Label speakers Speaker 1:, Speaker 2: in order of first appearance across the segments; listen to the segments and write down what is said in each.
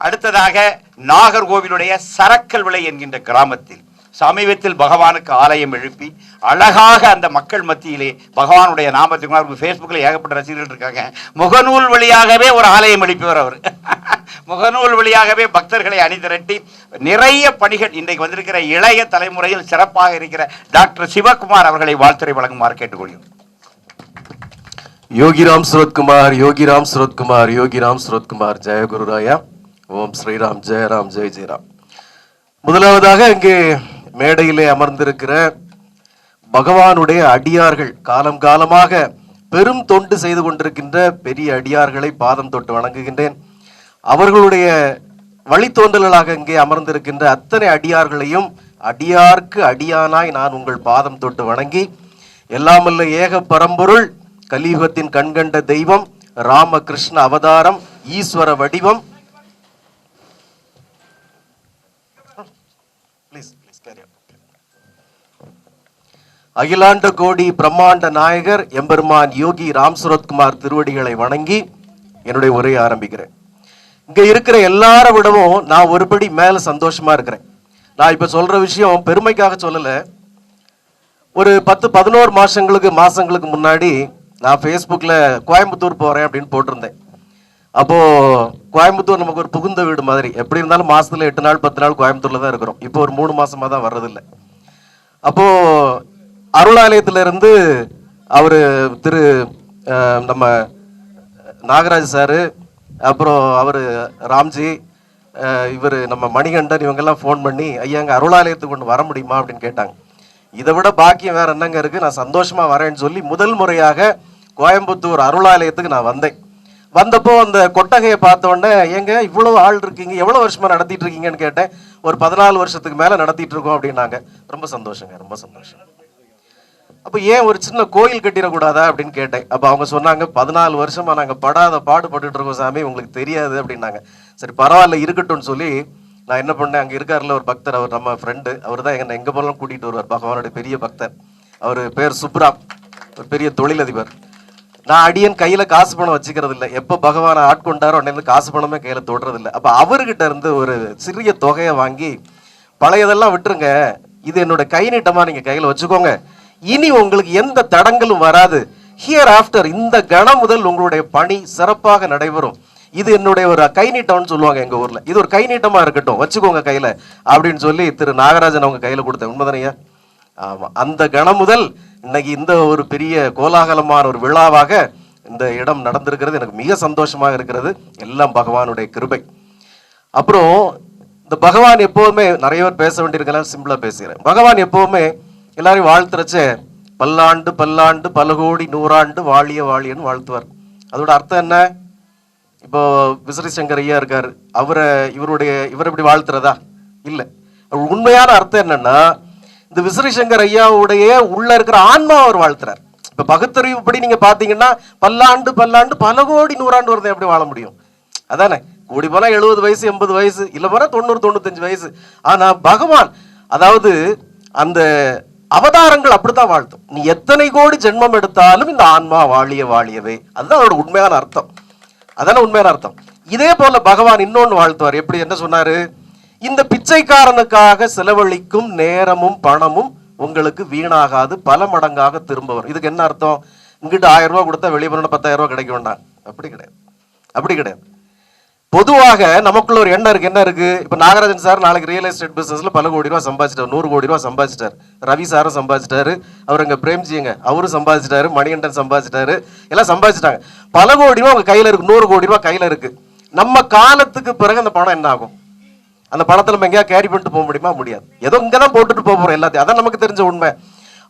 Speaker 1: அடுத்ததாக நாகர்கோவிலுடைய சரக்கல் விலை என்கின்ற கிராமத்தில் சமீபத்தில் பகவானுக்கு ஆலயம் எழுப்பி அழகாக அந்த மக்கள் மத்தியிலே பகவானுடைய நாமத்துக்கு ஃபேஸ்புக்கில் ஏகப்பட்ட ரசிகர்கள் இருக்காங்க. முகநூல் வழியாகவே ஒரு ஆலயம் எழுப்பியவர் அவர். முகநூல் வழியாகவே பக்தர்களை அணிதிரட்டி நிறைய பணிகள் இன்றைக்கு வந்திருக்கிற இளைய தலைமுறையில் சிறப்பாக இருக்கிற டாக்டர் சிவகுமார் அவர்களை வாழ்த்துறை வழங்குமாறு கேட்டுக்கொள்கிறோம்.
Speaker 2: யோகிராம் சுரத்குமார் யோகிராம் சுரத்குமார் யோகிராம் சுரத்குமார். ஜெயகுருராயா ஓம் ஸ்ரீராம் ஜெயராம் ஜெய் ஜெயராம். முதலாவதாக இங்கே மேடையிலே அமர்ந்திருக்கிற பகவானுடைய அடியார்கள் காலம் காலமாக பெரும் தொண்டு செய்து கொண்டிருக்கின்ற பெரிய அடியார்களை பாதம் தொட்டு வணங்குகின்றேன். அவர்களுடைய வழித்தோன்றல்களாக இங்கே அமர்ந்திருக்கின்ற அத்தனை அடியார்களையும் அடியார்க்கு அடியானாய் நான் உங்கள் பாதம் தொட்டு வணங்கி எல்லாமல்ல ஏக பரம்பொருள் கலியுகத்தின் கண்கண்ட தெய்வம் ராமகிருஷ்ண அவதாரம் ஈஸ்வர வடிவம் அகிலாண்ட கோடி பிரம்மாண்ட நாயகர் எம்பெருமான் யோகி ராம் சுரத்குமார் திருவடிகளை வணங்கி என்னுடைய உரையை ஆரம்பிக்கிறேன். இங்க இருக்கிற எல்லார விடவும் நான் ஒருபடி மேல சந்தோஷமா இருக்கிறேன். நான் இப்ப சொல்ற விஷயம் பெருமைக்காக சொல்லல. ஒரு பத்து பதினோரு மாசங்களுக்கு மாசங்களுக்கு முன்னாடி நான் ஃபேஸ்புக்கில் கோயம்புத்தூர் போகிறேன் அப்படின்னு போட்டிருந்தேன். அப்போது கோயம்புத்தூர் நமக்கு ஒரு புகுந்த வீடு மாதிரி. எப்படி இருந்தாலும் மாசத்துல எட்டு நாள் பத்து நாள் கோயம்புத்தூரில் தான் இருக்கிறோம். இப்போ ஒரு மூணு மாசமா தான் வர்றதில்லை. அப்போ அருளாலயத்துல இருந்து அவர் திரு நம்ம நாகராஜ் சாரு அப்புறம் அவர் ராம்ஜி இவர் நம்ம மணிகண்டன் இவங்கெல்லாம் ஃபோன் பண்ணி ஐயா அங்கே அருளாலயத்துக்கு கொண்டு வர முடியுமா? அப்படின்னு கேட்டாங்க. இதை விட பாக்கியம் வேற என்னங்க இருக்கு? நான் சந்தோஷமா வரேன்னு சொல்லி முதல் முறையாக கோயம்புத்தூர் அருளாலயத்துக்கு நான் வந்தேன். வந்தப்போ அந்த கொட்டகையை பார்த்த உடனே எங்க இவ்வளவு ஆள் இருக்கீங்க எவ்வளவு வருஷமா நடத்திட்டு இருக்கீங்கன்னு கேட்டேன். ஒரு பதினாலு வருஷத்துக்கு மேல நடத்திட்டு இருக்கோம் அப்படின்னாங்க. ரொம்ப சந்தோஷங்க ரொம்ப சந்தோஷம். அப்போ ஏன் ஒரு சின்ன கோயில் கட்டிடக்கூடாதா அப்படின்னு கேட்டேன். அப்போ அவங்க சொன்னாங்க பதினாலு வருஷமா நாங்கள் படாத பாடுபட்டுட்டு இருக்கோம் சாமி உங்களுக்கு தெரியாது அப்படின்னாங்க. சரி பரவாயில்ல இருக்கட்டும்னு சொல்லி நான் என்ன பண்ணேன் அங்கே இருக்காருல ஒரு பக்தர் அவர் நம்ம ஃப்ரெண்டு அவர் தான் என்னை எங்கே போனாலும் கூட்டிகிட்டு வருவார் பகவானுடைய பெரிய பக்தர். அவர் பேர் சுப்ராம் ஒரு பெரிய தொழிலதிபர். நான் அடியன் கையில காசு பணம் வச்சுக்கிறது இல்லை எப்போ பகவானை ஆட்கொண்டாரோ உடனே காசு பணமே கையில தொடுறது இல்லை அப்போ அவர்கிட்ட இருந்து ஒரு சிறிய தொகையை வாங்கி பழையதெல்லாம் விட்டுருங்க. இது என்னோட கை நீட்டமா நீங்க கையில வச்சுக்கோங்க. இனி உங்களுக்கு எந்த தடங்களும் வராது. ஹியர் ஆஃப்டர் இந்த கணம் முதல் உங்களுடைய பணி சிறப்பாக நடைபெறும். இது என்னுடைய ஒரு கை நீட்டம்னு சொல்லுவாங்க எங்க ஊர்ல. இது ஒரு கை நீட்டமா இருக்கட்டும். வச்சுக்கோங்க கையில. அப்படின்னு சொல்லி திரு நாகராஜன் அவங்க கையில கொடுத்தேன். உண்மைதானையா ஆமாம் அந்த கணம் முதல் இன்னைக்கு இந்த ஒரு பெரிய கோலாகலமான ஒரு விழாவாக இந்த இடம் நடந்திருக்கிறது. எனக்கு மிக சந்தோஷமாக இருக்கிறது. எல்லாம் பகவானுடைய கிருபை. அப்புறம் இந்த பகவான் எப்போவுமே நிறைய பேர் பேச வேண்டியிருக்கலாம் சிம்பிளாக பேசுகிறேன் பகவான் எப்போவுமே எல்லாரையும் வாழ்த்துறச்ச பல்லாண்டு பல்லாண்டு பல கோடி நூறாண்டு வாழிய வாழியன்னு வாழ்த்துவார். அதோட அர்த்தம் என்ன? இப்போ விசிறி சங்கர் ஐயா இருக்கார். அவரை இவருடைய இவர் இப்படி வாழ்த்துறதா? இல்லை. உண்மையான அர்த்தம் என்னன்னா இந்த விசிறி சங்கர் ஐயாவுடைய உள்ள இருக்கிற ஆன்மா அவர் வாழ்த்துறார். இப்ப பகுத்தறிவுப்படி நீங்க பாத்தீங்கன்னா பல்லாண்டு பல்லாண்டு பல கோடி நூறாண்டு வருது எப்படி வாழ முடியும்? அதானே? கூடி போனா எழுபது வயசு எண்பது வயசு இல்ல போனா தொண்ணூறு தொண்ணூத்தஞ்சு வயசு. ஆனா பகவான் அதாவது அந்த அவதாரங்கள் அப்படித்தான் வாழ்த்தும். நீ எத்தனை கோடி ஜென்மம் எடுத்தாலும் இந்த ஆன்மா வாழிய வாழியவே. அதுதான் அவரோட உண்மையான அர்த்தம். அதான உண்மையான அர்த்தம். இதே போல பகவான் இன்னொன்னு வாழ்த்துவார். எப்படி? என்ன சொன்னாரு? இந்த பிச்சைக்காரனுக்காக செலவழிக்கும் நேரமும் பணமும் உங்களுக்கு வீணாகாது பல மடங்காக திரும்ப வரும். இதுக்கு என்ன அர்த்தம்? இங்கிட்ட ஆயிரம் ரூபாய் கொடுத்தா வெளியே போன பத்தாயிரம் ரூபாய் கிடைக்க வேண்டாம். அப்படி கிடையாது. அப்படி கிடையாது. பொதுவாக நமக்குள்ள ஒரு எண்ணம் இருக்கு. என்ன இருக்கு? இப்ப நாகராஜன் சார் நாளைக்கு ரியல் எஸ்டேட் பிசினஸ்ல பல கோடி ரூபாய் சம்பாதிச்சிட்டார். நூறு கோடி ரூபாய் சம்பாதிச்சிட்டார். ரவி சாரும் சம்பாதிச்சிட்டாரு. அவர் அங்க பிரேம்ஜிங்க. அவரும் சம்பாதிச்சிட்டாரு. மணிகண்டன் சம்பாதிச்சிட்டாரு. எல்லாம் சம்பாதிச்சிட்டாங்க. பல கோடி ரூபாய் அவங்க கையில இருக்கு. நூறு கோடி ரூபாய் கையில இருக்கு. நம்ம காலத்துக்கு பிறகு அந்த பணம் என்ன ஆகும்? அந்த பணத்தை நம்ம எங்கேயா கேரி பண்ணிட்டு போக முடியுமா? முடியாது. ஏதோ இங்கே தான் போட்டுட்டு போக போறோம் எல்லாத்தையும். அதான் நமக்கு தெரிஞ்ச உண்மை.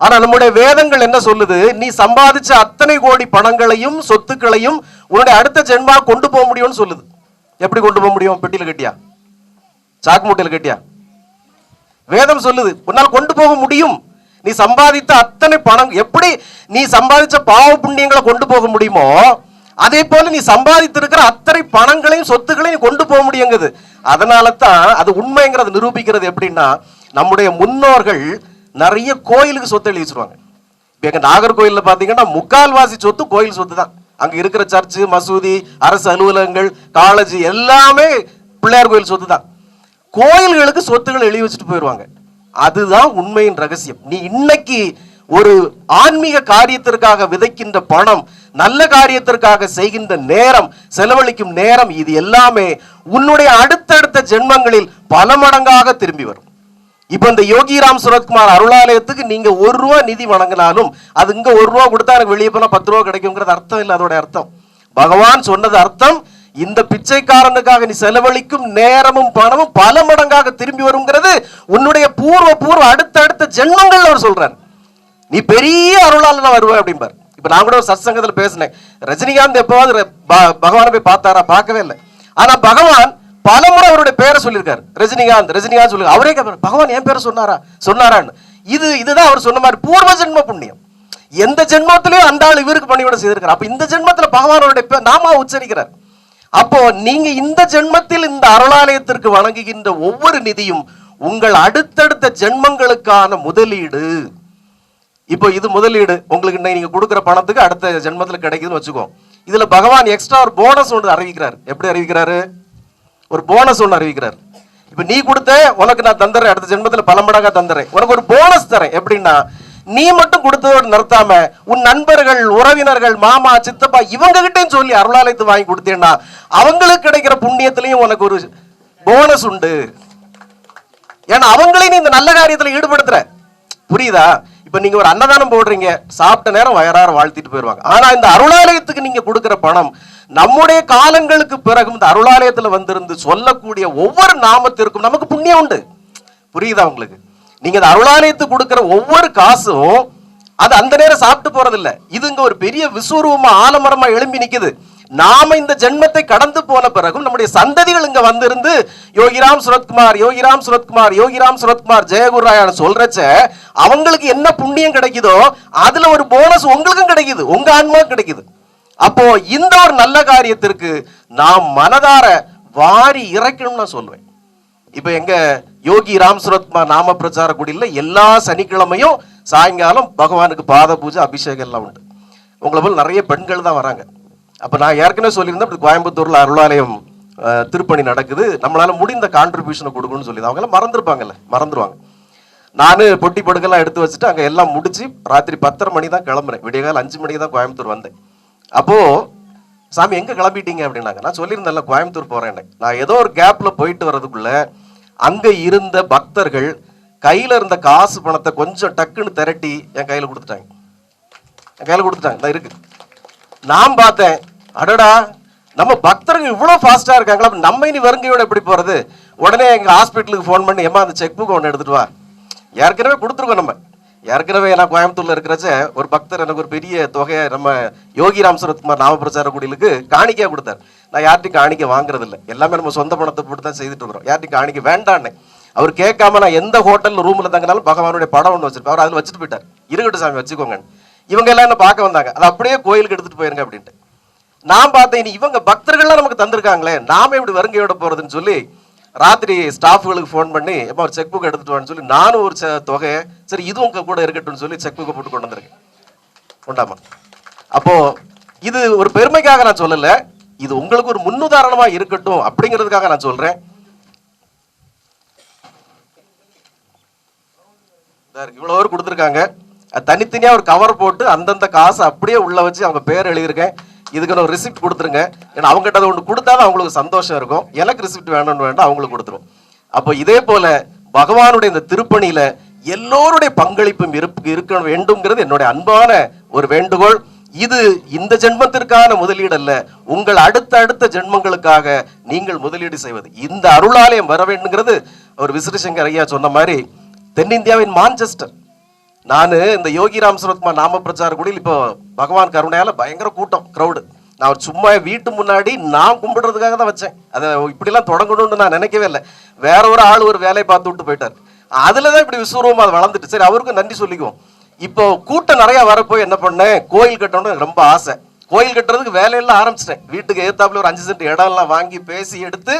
Speaker 2: ஆனா நம்முடைய வேதங்கள் என்ன சொல்லுது? நீ சம்பாதிச்ச அத்தனை கோடி பணங்களையும் சொத்துக்களையும் உன்னுடைய அடுத்த ஜென்மா கொண்டு போக முடியும்னு சொல்லுது. எப்படி கொண்டு போக முடியும்? பெட்டியில கட்டியா? சாக்கு மூட்டையில கட்டியா? வேதம் சொல்லுது உன்னால் கொண்டு போக முடியும். நீ சம்பாதித்த அத்தனை பணம் எப்படி நீ சம்பாதிச்ச பாவ புண்ணியங்களை கொண்டு போக முடியுமோ அதே போல நீ சம்பாதித்திருக்கிற அத்தனை பணங்களையும் சொத்துக்களையும் நீ கொண்டு போக முடியுங்குது அதனால தான் அது உண்மைங்கிறத நிரூபிக்கிறது எப்படின்னா நம்முடைய முன்னோர்கள் நிறைய கோயிலுக்கு சொத்து எழுதி வச்சிருவாங்க. இப்போ எங்கள் நாகர்கோயிலில் பார்த்தீங்கன்னா முக்கால்வாசி சொத்து கோயில் சொத்து தான் அங்கே இருக்கிற சர்ச்சு மசூதி அரசு அலுவலகங்கள் காலேஜ் எல்லாமே பிள்ளையார் கோயில் சொத்து தான் கோயில்களுக்கு சொத்துக்கள் எழுதி வச்சுட்டு போயிடுவாங்க அதுதான் உண்மையின் ரகசியம். நீ இன்னைக்கு ஒரு ஆன்மீக காரியத்திற்காக விதைக்கின்ற பணம் நல்ல காரியத்திற்காக செய்கின்ற நேரம் செலவழிக்கும் நேரம் இது எல்லாமே உன்னுடைய அடுத்தடுத்த ஜென்மங்களில் பல மடங்காக திரும்பி வரும். இப்ப இந்த யோகிராம் சுரத்குமார் அருளாலயத்துக்கு நீங்க ஒரு ரூபா நிதி வழங்கினாலும் அது இங்க ஒரு ரூபா கொடுத்தா எனக்கு வெளியே போனா பத்து ரூபா கிடைக்குங்கிறது அர்த்தம் இல்லை அதோட அர்த்தம். பகவான் சொன்னது அர்த்தம் இந்த பிச்சைக்காரனுக்காக நீ செலவழிக்கும் நேரமும் பணமும் பல மடங்காக திரும்பி வருங்கிறது உன்னுடைய பூர்வ பூர்வ அடுத்த அடுத்த ஜென்மங்கள் அவர் சொல்றார். நீ பெரிய அருளாளனா வருவ அப்படிம்பார். இப்போ நான் கூட ஒரு சத்சங்கத்தில் பேசினேன். ரஜினிகாந்த் எப்போவாது ப- பகவானை போய் பார்த்தாரா? பார்க்கவே இல்லை. ஆனா பகவான் பலமுறை அவருடைய பேரை சொல்லியிருக்காரு. ரஜினிகாந்த் ரஜினிகாந்த் சொல்லி அவரே பகவான் என் பேரை சொன்னாரா? சொன்னாரான்னு. இது இதுதான் அவர் சொன்ன மாதிரி பூர்வ ஜென்ம புண்ணியம். எந்த ஜென்மத்திலையும் அந்த ஆள் இவருக்கு பணியோட செய்திருக்காரு அப்போ இந்த ஜென்மத்துல பகவானோடைய பேர் நாமா உச்சரிக்கிறார். அப்போ நீங்க இந்த ஜென்மத்தில் இந்த அருளாலயத்திற்கு வழங்குகின்ற ஒவ்வொரு நிதியும் உங்கள் அடுத்தடுத்த ஜென்மங்களுக்கான முதலீடு. இப்போ இது முதலீடு. உங்களுக்கு இன்னைக்கு நீங்க கொடுக்குற பணத்துக்கு அடுத்த ஜென்மத்தில் கிடைக்குதுன்னு வச்சுக்கோ. இதுல பகவான் எக்ஸ்ட்ரா ஒரு போனஸ் ஒன்று அறிவிக்கிறார். எப்படி அறிவிக்கிறாரு? ஒரு போனஸ் ஒன்று அறிவிக்கிறார். இப்போ நீ கொடுத்த உனக்கு நான் தந்துறேன். அடுத்த ஜென்மத்தில் பல மடங்காக தந்துறேன். உனக்கு ஒரு போனஸ் தரேன். எப்படின்னா நீ மட்டும் கொடுத்ததோடு நிறுத்தாம உன் நண்பர்கள் உறவினர்கள் மாமா சித்தப்பா இவங்க கிட்டையும் சொல்லி அருளாலயத்து வாங்கி கொடுத்தேன்னா அவங்களுக்கு கிடைக்கிற புண்ணியத்திலையும் உனக்கு ஒரு போனஸ் உண்டு. ஏன்னா அவங்களையும் நீ இந்த நல்ல காரியத்தில் ஈடுபடுத்துற. புரியுதா? இப்ப நீங்க ஒரு அன்னதானம் போடுறீங்க சாப்பிட்ட நேரம் வயறார வாழ்த்திட்டு போயிடுவாங்க ஆனால் இந்த அருளாலயத்துக்கு நீங்க கொடுக்குற பணம் நம்முடைய காலங்களுக்கு பிறகு இந்த அருளாலயத்தில் வந்திருந்து சொல்லக்கூடிய ஒவ்வொரு நாமத்திற்கும் நமக்கு புண்ணியம் உண்டு. புரியுதா உங்களுக்கு? நீங்க இந்த அருளாலயத்துக்கு கொடுக்கிற ஒவ்வொரு காசும் அது அந்த நேரம் சாப்பிட்டு போறது இதுங்க ஒரு பெரிய விஸ்வரூபமா ஆலமரமா எழும்பி நிக்குது. நாம இந்த ஜென்மத்தை கடந்து போன பிறகும் நம்முடைய சந்ததிகள் இங்க வந்திருந்து யோகிராம் சுரத்குமார் யோகிராம் சுரத்குமார் யோகிராம் சுரத்குமார் ஜெயகுருராயான சொல்றச்ச அவங்களுக்கு என்ன புண்ணியம் கிடைக்குதோ அதுல ஒரு போனஸ் உங்களுக்கும் கிடைக்குது உங்க ஆன்மா கிடைக்குது. அப்போ இந்த ஒரு நல்ல காரியத்திற்கு நாம் மனதார வாரி இறைக்கணும்னு நான் சொல்லுவேன் இப்ப எங்க யோகி ராம் சுரத்குமார் நாம பிரச்சார குடியில் எல்லா சனிக்கிழமையும் சாயங்காலம் பகவானுக்கு பாத பூஜை அபிஷேகம் எல்லாம் உண்டு. உங்களை போல் நிறைய பெண்கள் தான் வராங்க. அப்போ நான் ஏற்கனவே சொல்லியிருந்தேன் இப்படி கோயம்புத்தூரில் அருளாலயம் திருப்பணி நடக்குது. நம்மளால் முடிந்த கான்ட்ரிபியூஷனை கொடுக்கணும்னு சொல்லி அவங்களாம் மறந்துருப்பாங்கல்ல மறந்துருவாங்க. நான் பொட்டி படுக்கெல்லாம் எடுத்து வச்சுட்டு அங்கே எல்லாம் முடிச்சு ராத்திரி பத்தரை மணி தான் கிளம்புறேன். விடியகால அஞ்சு மணிக்கு தான் கோயம்புத்தூர் வந்தேன். அப்போது சாமி எங்கே கிளம்பிட்டீங்க? அப்படின்னாங்க. நான் சொல்லியிருந்தேன்ல கோயம்புத்தூர் போகிறேன் நான் ஏதோ ஒரு கேப்பில் போயிட்டு வர்றதுக்குள்ளே அங்கே இருந்த பக்தர்கள் கையில் இருந்த காசு பணத்தை கொஞ்சம் டக்குன்னு திரட்டி என் கையில் கொடுத்துட்டாங்க. என் கையில் கொடுத்துட்டாங்க. இந்த இருக்குது நான் பார்த்தேன். அடடா நம்ம பக்தர்கள் இவ்வளோ ஃபாஸ்ட்டாக இருக்காங்களா? நம்ம இனி வருங்கையோட எப்படி போகிறது உடனே எங்கள் ஹாஸ்பிட்டலுக்கு ஃபோன் பண்ணி ஏமா அந்த செக் புக் ஒன்று எடுத்துட்டு வா. ஏற்கனவே கொடுத்துருக்கோம் நம்ம. ஏற்கனவே நான் கோயம்புத்தூரில் இருக்கிறச்ச ஒரு பக்தர் எனக்கு ஒரு பெரிய தொகையை நம்ம யோகிராம் சுரத்குமார் நாம பிரச்சார குடிலுக்கு காணிக்கையாக கொடுத்தார். நான் யார்ட்டையும் காணிக்கை வாங்குறதில்ல. எல்லாமே நம்ம சொந்த பணத்தை போட்டு தான் செய்துட்டு இருக்கிறோம் யார்ட்டையும் காணிக்க வேண்டான்னு. அவர் கேட்காம நான் எந்த ஹோட்டல் ரூமில் தங்கினாலும் பகவானுடைய படம் ஒன்று வச்சிருப்பேன் அவர் அதில் வச்சுட்டு போயிட்டார். இருக்கட்டும் சாமி வச்சுக்கோங்க இவங்க எல்லாம் என்ன பார்க்க வந்தாங்க? அதை அப்படியே கோயிலுக்கு எடுத்துட்டு போயிருங்க அப்படின்ட்டு. நான் பார்த்தேன் இனி இவங்க பக்தர்கள்லாம் நமக்கு தந்திருக்காங்களே நாம இப்படி வருங்கையோட போறதுன்னு சொல்லி ராத்திரி ஸ்டாஃப்களுக்கு ஃபோன் பண்ணி எப்போ ஒரு செக் புக் எடுத்துட்டு வான்னு சொல்லி நானும் ஒரு தொகை தொகையை சரி இதுவும் உங்க கூட இருக்கட்டும்னு சொல்லி செக் புக்கை போட்டு கொண்டு வந்திருக்கேன். உண்டாமா? அப்போ இது ஒரு பெருமைக்காக நான் சொல்லல இது உங்களுக்கு ஒரு முன்னுதாரணமா இருக்கட்டும் அப்படிங்கிறதுக்காக நான் சொல்றேன். இதா இவ்வளவு பேர் கொடுத்துருக்காங்க. தனித்தனியாக தனித்தனியா ஒரு கவர் போட்டு அந்தந்த காசை அப்படியே உள்ள வச்சு அவங்க பேர் எழுதியிருக்கேன். இதுக்கு நான் ரிசிப்ட் கொடுத்துருங்க. ஏன்னா அவங்ககிட்ட அதை ஒன்று கொடுத்தாதான் அவங்களுக்கு சந்தோஷம் இருக்கும். எனக்கு ரிசிப்ட் வேணும்னு வேண்டாம் அவங்களுக்கு கொடுத்துரும். அப்போ இதே போல பகவானுடைய இந்த திருப்பணியில எல்லோருடைய பங்களிப்பும் இருப்பு இருக்க வேண்டும்ங்கிறது என்னுடைய அன்பான ஒரு வேண்டுகோள். இது இந்த ஜென்மத்திற்கான முதலீடு அல்ல. உங்கள் அடுத்த அடுத்த ஜென்மங்களுக்காக நீங்கள் முதலீடு செய்வது. இந்த அருளாலயம் வர வேண்டுங்கிறது ஒரு விசிறிசங்கர் ஐயா சொன்ன மாதிரி தென்னிந்தியாவின் மான்செஸ்டர். நான் இந்த யோகிராம் சுரத்குமார் நாம பிரச்சார குடியில் இப்போ பகவான் கருணையால பயங்கர கூட்டம் க்ரௌடு நான் சும்மா வீட்டு முன்னாடி நான் கும்பிடுறதுக்காக தான் வச்சேன். அதை இப்படிலாம் தொடங்கணும்னு நான் நினைக்கவே இல்லை. வேற ஒரு ஆள் ஒரு வேலையை பார்த்து விட்டு போயிட்டார். அதில் தான் இப்படி விஸ்வரூபம் அது வளர்ந்துட்டு. சரி அவருக்கும் நன்றி சொல்லிக்குவோம். இப்போ கூட்டம் நிறைய வரப்போ என்ன பண்ணேன்? கோயில் கட்டணும்னு எனக்கு ரொம்ப ஆசை. கோயில் கட்டுறதுக்கு வேலையெல்லாம் ஆரம்பிச்சிட்டேன். வீட்டுக்கு ஏத்தாப்புல ஒரு அஞ்சு சென்ட் இடம் எல்லாம் வாங்கி பேசி எடுத்து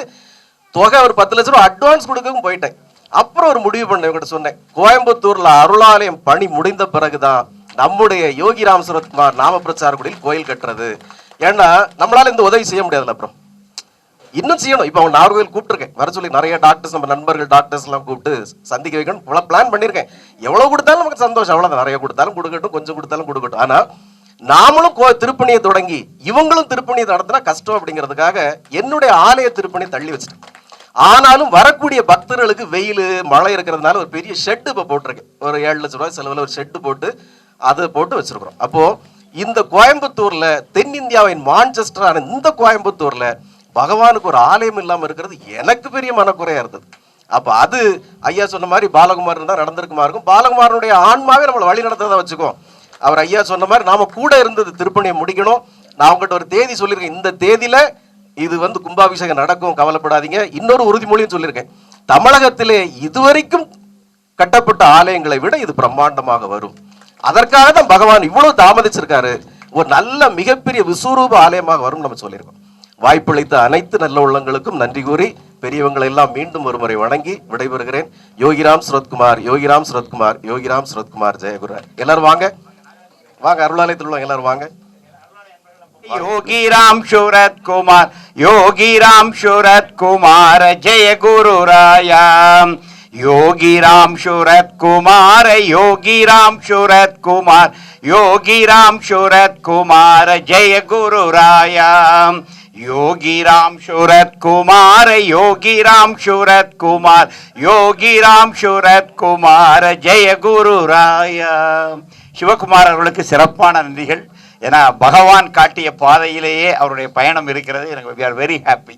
Speaker 2: தொகை ஒரு பத்து லட்ச ரூபா அட்வான்ஸ் கொடுக்கவும் போயிட்டேன். அப்புறம் ஒரு முடிவு பண்ண இவங்கிட்ட சொன்னேன். கோயம்புத்தூர்ல அருளாலயம் பணி முடிந்த பிறகுதான் நம்முடைய யோகி சுரத்குமார் நாம பிரச்சார குடியில் கோயில் கட்டுறது. ஏன்னா நம்மளால இந்த உதவி செய்ய முடியாதுல்ல அப்புறம். இன்னும் செய்யணும். இப்போ அவன் நாகர்கோவில் கூப்பிட்டுருக்கேன். வர சொல்லி நிறைய டாக்டர்ஸ் நம்ம நண்பர்கள் டாக்டர்ஸ் எல்லாம் கூப்பிட்டு சந்திக்க வைக்கணும் இவ்வளோ பிளான் பண்ணியிருக்கேன். எவ்வளவு கொடுத்தாலும் நமக்கு சந்தோஷம். அவ்வளவுதான். நிறைய கொடுத்தாலும் கொடுக்கட்டும். கொஞ்சம் கொடுத்தாலும் கொடுக்கட்டும். ஆனா நாமளும் கோ திருப்பணியை தொடங்கி இவங்களும் திருப்பணியை நடத்தினா கஷ்டம் அப்படிங்கிறதுக்காக என்னுடைய ஆலய திருப்பணியை தள்ளி வச்சிட்டேன். ஆனாலும் வரக்கூடிய பக்தர்களுக்கு வெயில் மழை இருக்கிறதுனால ஒரு பெரிய ஷெட்டு இப்போ போட்டிருக்கேன் ஒரு ஏழு லட்ச ரூபாய் செலவில் ஒரு ஷெட்டு போட்டு அதை போட்டு வச்சிருக்கிறோம். அப்போது இந்த கோயம்புத்தூரில் தென்னிந்தியாவின் மான்செஸ்டரான இந்த கோயம்புத்தூரில் பகவானுக்கு ஒரு ஆலயம் இல்லாமல் இருக்கிறது எனக்கு பெரிய மனக்குறையா இருந்தது. அப்போ அது ஐயா சொன்ன மாதிரி பாலகுமார் தான் நடந்திருக்குமா இருக்கும். பாலகுமாரனுடைய ஆன்மாவே நம்மளை வழி நடத்ததை வச்சுக்கோ. அவர் ஐயா சொன்ன மாதிரி நாம் கூட இருந்தது திருப்பணியை முடிக்கணும். நான் அவங்ககிட்ட ஒரு தேதி சொல்லியிருக்கேன். இந்த தேதியில் இது வந்து கும்பாபிஷேகம் நடக்கும் கவலைப்படாதீங்க. இன்னொரு உறுதிமொழியும் சொல்லியிருக்கேன். தமிழகத்திலே இதுவரைக்கும் கட்டப்பட்ட ஆலயங்களை விட இது பிரம்மாண்டமாக வரும். அதற்காக தான் பகவான் இவ்வளவு தாமதிச்சிருக்காரு. ஒரு நல்ல மிகப்பெரிய விஸ்வரூப ஆலயமாக வரும் நம்ம சொல்லியிருக்கோம். வாய்ப்பளித்த அனைத்து நல்ல உள்ளங்களுக்கும் நன்றி கூறி பெரியவங்களை எல்லாம் மீண்டும் ஒருமுறை வணங்கி விடைபெறுகிறேன். யோகிராம் சுரத்குமார் யோகிராம் சுரத்குமார் யோகிராம் சுரத்குமார் ஜெயகுரு. எல்லாரும் வாங்க. வாங்க அருளாலயத்தில் உள்ளவங்க எல்லாரும் வாங்க.
Speaker 1: योगी राम शूरत कुमार योगी राम शूरत कुमार जय गुरु राया योगी राम शूरत कुमार योगी राम शूरत कुमार योगी राम शूरत कुमार जय गुरु राया योगी राम शूरत कुमार योगी राम शूरत कुमार योगी राम शूरत कुमार जय गुरु राया சிவகுமார் அவர்களுக்கு சிறப்பான நன்றிகள் ஏன்னா பகவான் காட்டிய பாதையிலேயே அவருடைய பயணம் இருக்கிறது. எனக்கு வி ஆர் வெரி ஹாப்பி